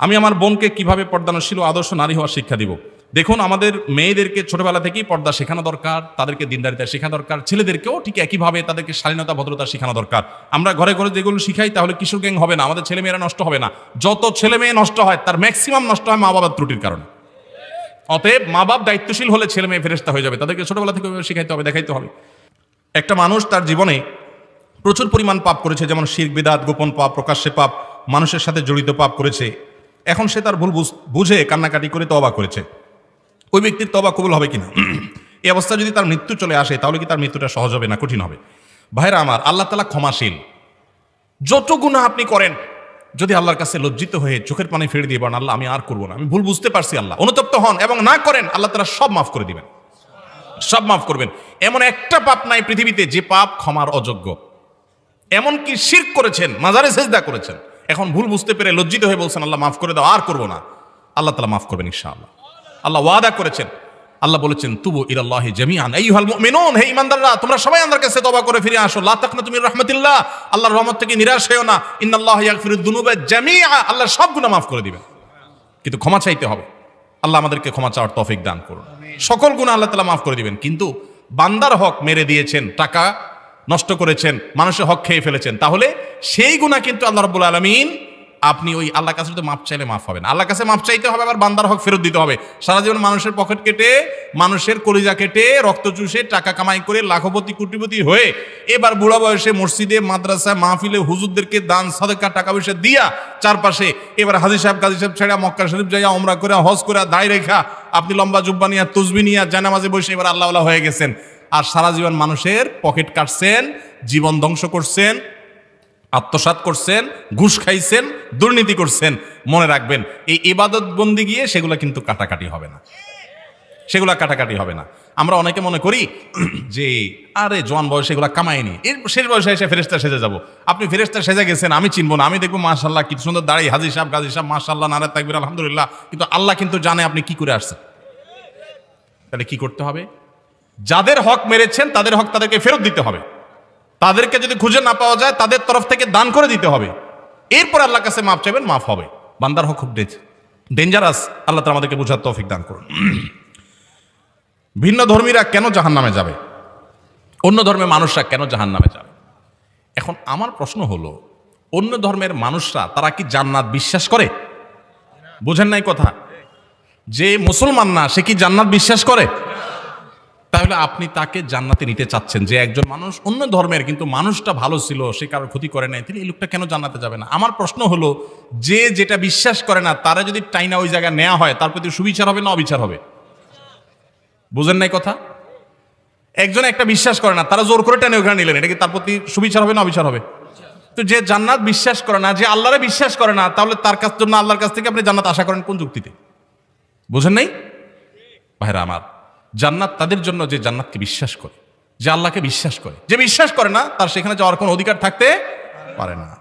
আমি আমার বোনকে কীভাবে পর্দানশীল আদর্শ নারী হওয়ার শিক্ষা দিব? দেখুন, আমাদের মেয়েদেরকে ছোটবেলা থেকেই পর্দা শেখানো দরকার, তাদেরকে দিনদারিতা শেখা দরকার, ছেলেদেরকেও ঠিক একইভাবে তাদেরকে শালীনতা, ভদ্রতা শেখানো দরকার। আমরা ঘরে ঘরে যেগুলো শিখাই, তাহলে কিশোর গ্যাং হবে না, আমাদের ছেলে মেয়েরা নষ্ট হবে না। যত ছেলে মেয়ে নষ্ট হয়, তার ম্যাক্সিমাম নষ্ট হয় মা বাবার ত্রুটির কারণে। অতএব মা বাপ দায়িত্বশীল হলে ছেলে মেয়ে ফেরেস্তা হয়ে যাবে। তাদেরকে ছোটবেলা থেকে শিখাইতে হবে, দেখাইতে হবে। একটা মানুষ তার জীবনে প্রচুর পরিমাণ পাপ করেছে, যেমন শির বিদাত, গোপন পাপ, প্রকাশ্যে পাপ, মানুষের সাথে জড়িত পাপ করেছে। এখন সে তার ভুল বুঝে কান্নাকাটি করে তবা করেছে। ওই ব্যক্তির তবা কবুল হবে কিনা? এই অবস্থা যদি তার মৃত্যু চলে আসে, তাহলে কি তার মৃত্যুটা সহজ হবে না কঠিন হবে? ভাইরা আমার, আল্লাহ তালা ক্ষমাশীল। যত গুণা আপনি করেন, যদি আল্লাহর কাছে লজ্জিত হয়ে চোখের পানি ফেলে দিয়ে বলেন, আল্লাহ, আমি আর করব না, আমি ভুল বুঝতে পারছি আল্লাহ, অনুতপ্ত হন এবং না করেন, আল্লাহ তারা সব মাফ করে দিবেন। সব মাফ করবেন। এমন একটা পাপ নাই পৃথিবীতে যে পাপ ক্ষমার অযোগ্য। এমনকি শির করেছেন, মাজারে সেজদা করেছেন। এখন ভুল বুঝতে পেরে লজ্জিত হয়ে বলছেন, আল্লাহ মাফ করে দাও, আর করব না। আল্লাহ তালা মাফ করবেন ইনশাআল্লাহ। আল্লাহ ওয়াদা করেছেন। আল্লাহ বলেছেন, তুবু ইলাল্লাহি জামিআন। আইয়ুহাল মুমিনুন, হে ঈমানদাররা, তোমরা সবাই আল্লাহর কাছে তওবা করে ফিরে আসো। লা তাকনাতু মির রাহমাতিল্লাহ। আল্লাহর রহমত থেকে নিরাশ হয়েও না। ইন্নাল্লাহা ইয়াগফিরুদ দুনুবা জামিআ। আল্লাহ সব গুনাহ মাফ করে দিবেন। কিন্তু ক্ষমা চাইতে হবে। আল্লাহ আমাদেরকে ক্ষমা চাওয়ার তৌফিক দান করুন। সকল গুণা আল্লাহ তালা মাফ করে দিবেন। কিন্তু বান্দার হক মেরে দিয়েছেন টাকা নষ্ট করেছেন, মানুষের হক খেয়ে ফেলেছেন। তাহলে সেই গুণা কিন্তু আল্লাহ রব্বুল আলমিন আপনি ওই আল্লাহ কাছে যদি মাপ চাইলে মাফ হবেন। আল্লাহ কাছে মাপ চাইতে হবে, আবার বান্দার হক ফেরত দিতে হবে। সারা জীবন মানুষের পকেট কেটে, মানুষের কলিজা কেটে, রক্ত চুষে, টাকা কামাই করে, লাখপতি, কোটিপতি হয়ে এবার বুড়া বয়সে মসজিদে মাদ্রাসায় মাহফিলে হুজুরদেরকে দান, সাদেকা, টাকা পয়সা দিয়া চারপাশে এবার হাজির সাহেব কাজী সাহেব ছেড়া মক্কা শরীফ যাইয়া ওমরা করে হজ করে দায় রেখা, আপনি লম্বা জুব্বা নিয়া, তুজবি নিয়া, জানামাজে বসে এবার আল্লাহ হয়ে গেছেন। আর সারা জীবন মানুষের পকেট কাটছেন, জীবন ধ্বংস করছেন আত্মসাত করছেন, ঘুষ খাইছেন, দুর্নীতি করছেন। মনে রাখবেন, এই ইবাদত বন্দি গিয়ে সেগুলো কিন্তু কাটাকাটি হবে না। সেগুলো কাটাকাটি হবে না। আমরা অনেকে মনে করি যে, আরে, জোয়ান বয়সে এগুলো কামায়নি এর শেষ বয়সে এসে ফেরেস্তা সেজে যাব। আপনি ফেরেস্তা সেজে গেছেন, আমি চিনবো না। আমি দেখব মাশাল্লাহ কি সুন্দর দাঁড়িয়ে হাজির সাহেব, গাজী সাহেব মাশাল্লাহ নারে তাকবির, আলহামদুলিল্লাহ। কিন্তু আল্লাহ কিন্তু জানে আপনি কি করে আসছেন। তাহলে কি করতে হবে? যাদের হক মেরেছেন, তাদের হক তাদেরকে ফেরত দিতে হবে। তাদেরকে যদি খুঁজে না পাওয়া যায়, তাদের তরফ থেকে দান করে দিতে হবে। এরপর আল্লাহর কাছে মাফ চাইবেন, মাফ হবে। বান্দার হক খুব ডেঞ্জারাস আল্লাহ তালা আমাদেরকে বোঝার তৌফিক দান করুন। ভিন্ন ধর্মীরা কেন জাহান নামে যাবে? অন্য ধর্মের মানুষরা কেন জাহান নামে যাবে? এখন আমার প্রশ্ন হলো, অন্য ধর্মের মানুষরা, তারা কি জান্নাত বিশ্বাস করে? বোঝেন নাই কথা? যে মুসলমান না, সে কি জান্নাত বিশ্বাস করে? তাহলে আপনি তাকে জান্নাতে নিতে চাচ্ছেন যে একজন মানুষ, অন্য ধর্মের কিন্তু মানুষটা ভালো ছিল, সে কারোর ক্ষতি করে নাই তিনি এই লোকটা কেন জান্নাতে যাবে না? আমার প্রশ্ন হলো, যে যেটা বিশ্বাস করে না, তারা যদি টাইনা ওই জায়গায় নেওয়া হয়, তার প্রতি সুবিচার হবে না অবিচার হবে? বুঝেন নাই কথা? একজন একটা বিশ্বাস করে না, তারা জোর করে টেনে ওখানে নিলেন, এটা কি তার প্রতি সুবিচার হবে না অবিচার হবে? তো যে জান্নাত বিশ্বাস করে না, যে আল্লাহরে বিশ্বাস করে না, তাহলে তার কাছ জন্য আল্লাহর কাছ থেকে আপনি জান্নাত আশা করেন কোন যুক্তিতে? বুঝেন নাই? ভাইরা আমার জান্নাত তাদের জন্য যে জান্নাতকে বিশ্বাস করে, যে আল্লাহকে বিশ্বাস করে। যে বিশ্বাস করে না, তার সেখানে যাওয়ার কোনো অধিকার থাকতে পারে না।